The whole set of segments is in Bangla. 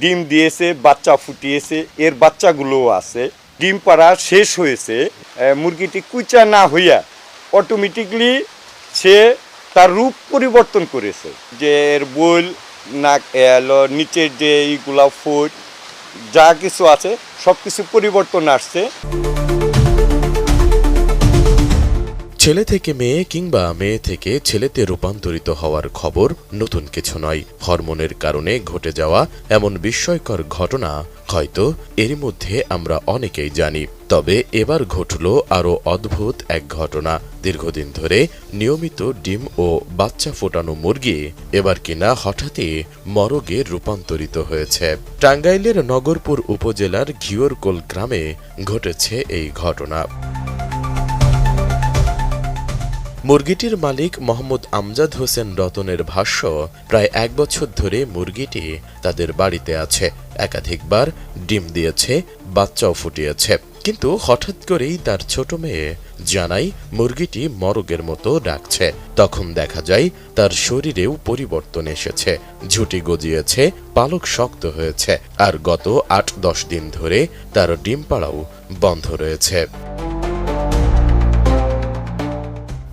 ডিম দিয়েছে, বাচ্চা ফুটিয়েছে, এর বাচ্চাগুলোও আছে। ডিম পাড়া শেষ হয়েছে। মুরগিটি কুচা না হইয়া অটোমেটিকলি সে তার রূপ পরিবর্তন করেছে। যে এর বইল, নাক নিচের যে এইগুলা ফুট, যা কিছু আছে সব কিছু পরিবর্তন আসছে। ছেলে থেকে মেয়ে কিংবা মেয়ে থেকে ছেলেতে রূপান্তরিত হওয়ার খবর নতুন কিছু নয়। হরমোনের কারণে ঘটে যাওয়া এমন বিস্ময়কর ঘটনা হয়তো এর মধ্যে আমরা অনেকেই জানি। তবে এবার ঘটল আরও অদ্ভুত এক ঘটনা। দীর্ঘদিন ধরে নিয়মিত ডিম ও বাচ্চা ফোটানো মুরগি এবার কিনা হঠাৎই মরগে রূপান্তরিত হয়েছে। টাঙ্গাইলের নগরপুর উপজেলার ঘিওরকোল গ্রামে ঘটেছে এই ঘটনা। মুরগিটির মালিক মোহাম্মদ আমজাদ হোসেন রতনের ভাষ্য, প্রায় এক বছর ধরে মুরগিটি তাদের বাড়িতে আছে। একাধিকবার ডিম দিয়েছে, বাচ্চাও ফুটিয়েছে। কিন্তু হঠাৎ করেই তার ছোট মেয়ে জানাই মুরগিটি মরগের মতো ডাকছে। তখন দেখা যায় তার শরীরেও পরিবর্তন এসেছে, ঝুটি গজিয়েছে, পালক শক্ত হয়েছে। আর গত আট দশ দিন ধরে তার ডিম পাড়াও বন্ধ রয়েছে।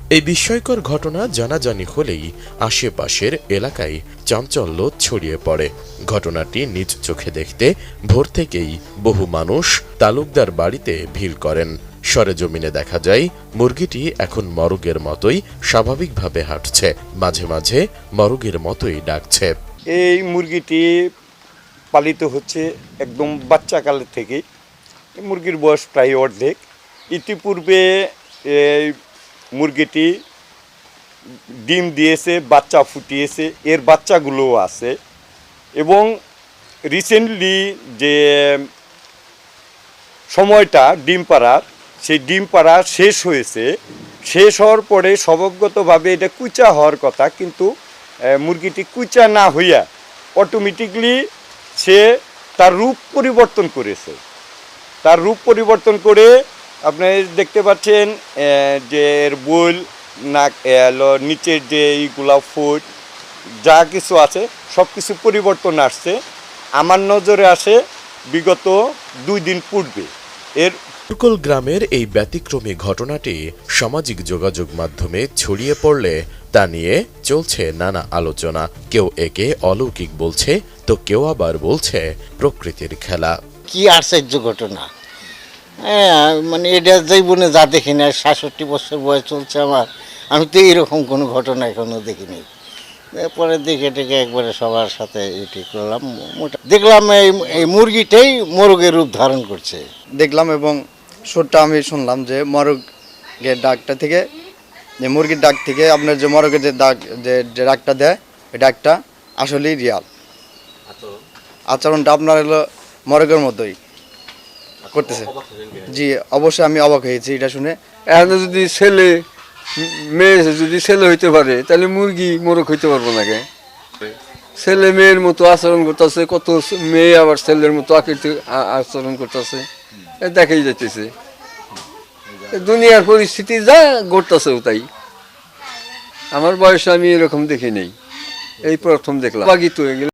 এই বিস্ময়কর ঘটনা জানাজানি হলেই আশেপাশের এলাকায় চাঞ্চল্য ছড়িয়ে পড়ে। ঘটনাটি নিজ চোখে দেখতে ভোর থেকেই বহু মানুষ তালুকদার বাড়িতে ভিড় করেন। সরেজমিনে দেখা যায়, মুরগিটি এখন মরগের মতোই স্বাভাবিকভাবে হাঁটছে। মাঝে মাঝে মরগের মতোই ডাকছে। এই মুরগিটি পালিত হচ্ছে একদম বাচ্চাকালের থেকে। মুরগির বয়স প্রায় অর্ধেক। ইতিপূর্বে মুরগিটি ডিম দিয়েছে, বাচ্চা ফুটিয়েছে, এর বাচ্চাগুলোও আছে। এবং রিসেন্টলি যে সময়টা ডিম পাড়ার, সেই ডিম পাড়া শেষ হয়েছে। শেষ হওয়ার পরে স্বভাবগতভাবে এটা কুচা হওয়ার কথা, কিন্তু মুরগিটি কুচা না হইয়া অটোমেটিকলি সে তার রূপ পরিবর্তন করেছে। তার রূপ পরিবর্তন করে আপনি দেখতে পাচ্ছেন যে এর বোল নাক এলো নিচের যে এইগুলা ফুট যা কিছু আছে সব কিছু পরিবর্তন আসছে। আমার নজরে আসে বিগত দুই দিন পূর্বে। এর তুর্কল গ্রামের এই ব্যতিক্রমী ঘটনাটি সামাজিক যোগাযোগ মাধ্যমে ছড়িয়ে পড়লে তা নিয়ে চলছে নানা আলোচনা। কেউ একে অলৌকিক বলছে তো কেউ আবার বলছে প্রকৃতির খেলা। কি আশ্চর্য ঘটনা। হ্যাঁ মানে এটা জীবনে যা দেখি না সাতষট্টি বছর বয়স চলছে আমার। আমি তো এরকম কোনো ঘটনা এখনও দেখিনি। পরে দেখে টেকে একবারে সবার সাথে এটি করলাম। মোটা দেখলাম এই এই মুরগিটাই মোরগের রূপ ধারণ করছে। দেখলাম এবং সুরটা আমি শুনলাম যে মরগের ডাকটা থেকে যে মুরগির ডাক থেকে আপনার যে মরগের যে ডাক যে যে ডাকটা দেয় এই ডাকটা আসলেই রিয়াল। আচরণটা আপনার হলো মরগের মতোই। করতেছে। জি অবশ্যই আমি অবাক হয়েছি এটা শুনে। এখন যদি ছেলে মেয়ে যদি ছেলে হইতে পারে তাহলে মুরগি মোরগ হইতে পারব না কে? ছেলে মেয়ের মতো আচরণ করতেছে কত মেয়ে আবার ছেলের মতো আকৃতি আচরণ করতেছে। দেখাই যাইতেছে। দুনিয়ার পরিস্থিতি যা ঘটতেছে তাই। আমার বয়সে আমি এরকম দেখি নেই। এই প্রথম দেখলাম। বাগিত হয়ে গেলে